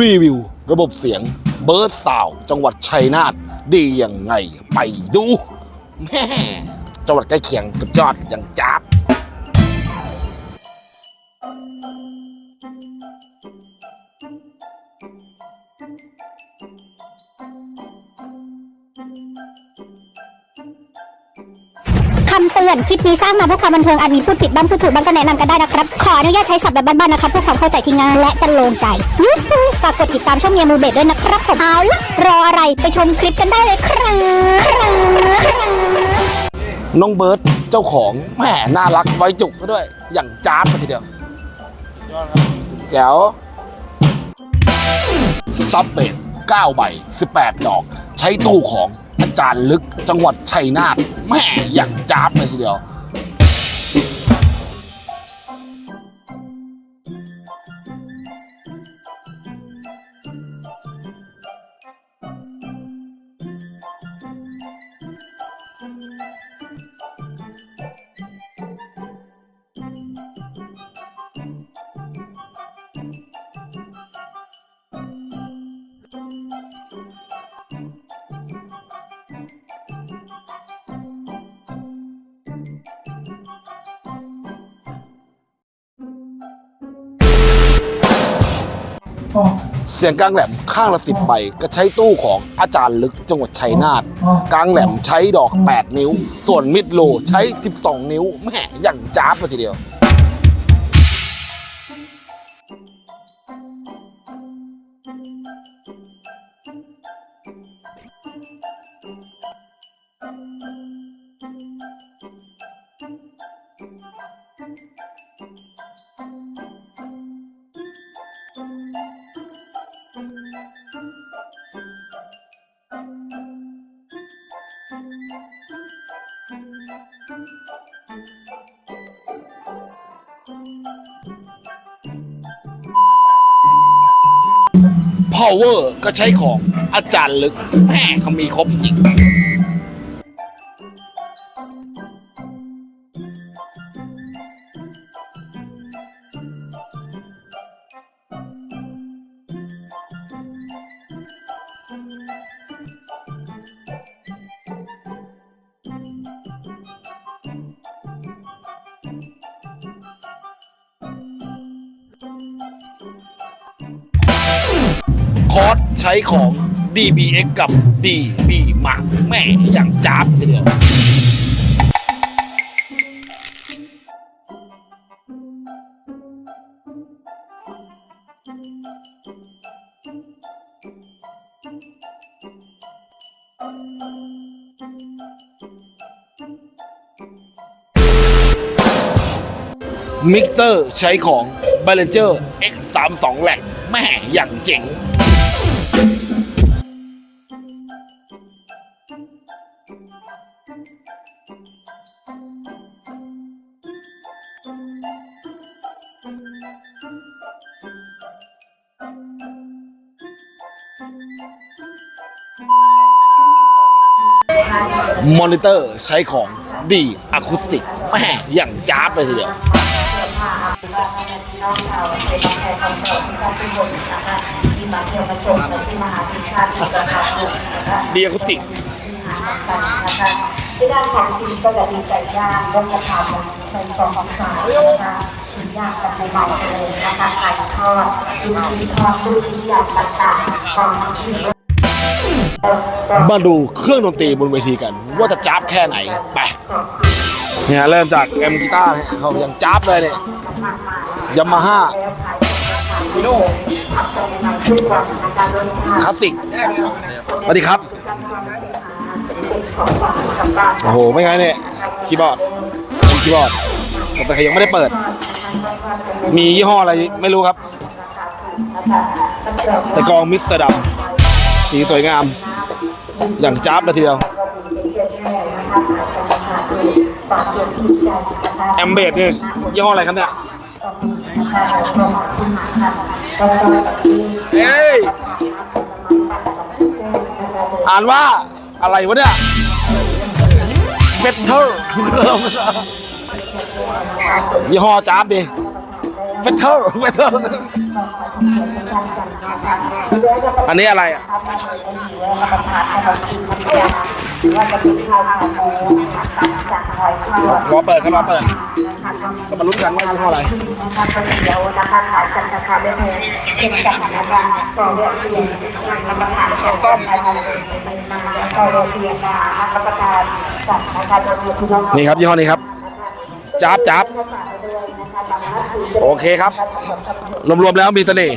รีวิว ระบบเสียงเบิร์ดสาว จังหวัดชัยนาทดียังไงไปดูแม่จังหวัดใกล้เคียงสุดยอดอย่างจับำเตือนคลิปนี้สร้างมาเพื่อความบันเทิงอาจมีพูดผิดบ้างพูดถูกบ้างก็แนะนำกันได้นะครับ ขออนุญาตใช้ศัพท์แบบบ้านๆนะครับเพื่อความเข้าใจที่ง่ายและจะโลงใจยูฮูฝากกดติดตามช่องเมียมูเบดด้วยนะครับผมเอาละรออะไรไปชมคลิปกันได้เลยครับน้องเบิร์ดเจ้าของแหม่น่ารักไว้จุกซะด้วย อย่างจ้าบเลยทีเดียวแจ๋วซับเบด9ใบ 18 ดอก ใช้ตู้ของ อาจารย์ลึกจังหวัดชัยนาทแม่อย่างจ้าบเลยทีเดียว เสียงกลางแหลมข้างละสิบใบก็ใช้ตู้ของอาจารย์ลึกจังหวัดชัยนาทกลางแหลมใช้ดอก 8 นิ้ว ส่วนมิดโลใช้ 12 นิ้วแหม่อย่างจ้าบเลยทีเดียว power ก็ใช้ของอาจารย์ลึกแม่เขามีครบจริง อร์สใช้ของ DBX กับ DB มาแม่อย่างจ้าบทีเดียวมิกเซอร์ใช้ของ b a l a n c e r X32 แหลกแม่อย่างเจ๋ง มอนิเตอร์ใช้ของดีอะคูสติกแม่อย่างจ้าบเลยทีเดียวดีอะคูสติกที่ด้านของทีมก็จะมีไก่ย่างต้มกระเพราเป็นฟองของขายนะคะชิ้นย่างกับใหม่ๆเลยนะคะไก่ทอดชิ้นชิ้นทอดตู้ชิ้นย่างต่างๆของที่ มาดูเครื่องดนตรีบนเวทีกัน ว่าจะจ้าบแค่ไหน ไป เนี่ยเริ่มจากแอมกีตาร์เนี่ยเขายังจ้าบเลยเนี่ยยามาฮ่าคลาสสิกสวัสดีครับ โอ้โห ไม่ไงเนี่ยคีย์บอร์ดคีย์บอร์ดแต่ยังไม่ได้เปิด มียี่ห้ออะไรไม่รู้ครับ แต่กองมิสเตอร์ดัมสีสวยงาม อย่างจ้าบเลยทีเดียวแอมเบดเนี่ยยี่ห้ออะไรครับเนี่ยเฮ้ยอ่านว่าอะไรวะเนี่ยเฟเทอร์ยี่ห้อจ้าบดิเฟเทอร์เฟเทอร์ อันนี้อะไรอะเขามาเลยเป็นหิวแล้วมาประทานขนมจีนน้ำยาหรือว่าจะเป็นข้าวขาหมูนะคะจากหอยทอดรอเปิดครับรอเปิดนะคะก็มาลุ้นกันว่ายี่ห้ออะไรนะคะก๋วยเตี๋ยวนะคะขายกันราคาไม่แพงเป็นกันนะคะก็เรียกเพียงรับประทานของต้มนะคะเป็นมาแล้วก็เรียกเพียงมารับประทานกับนะคะโดยพี่น้องนี่ครับยี่ห้อนี้ครับจับจับโอเคครับ รวมๆแล้วมีเสน่ห์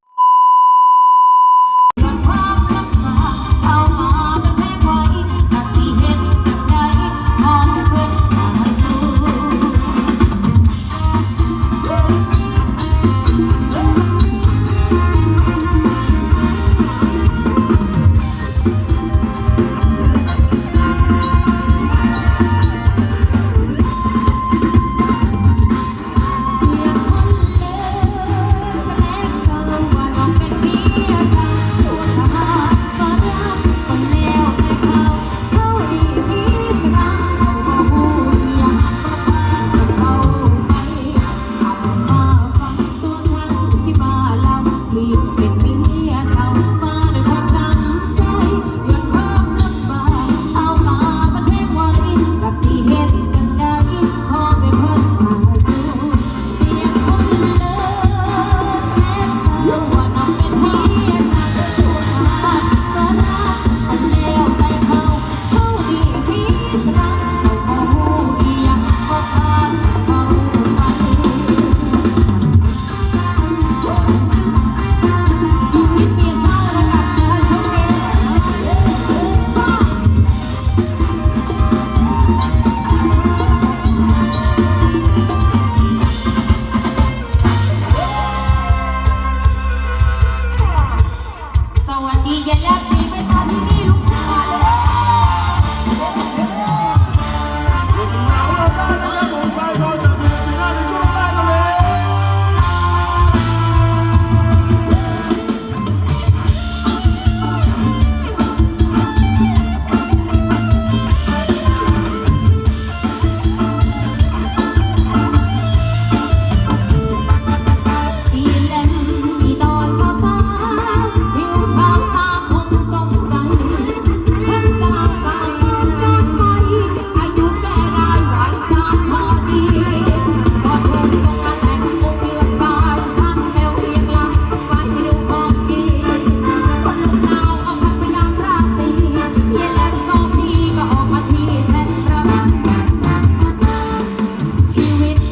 to it.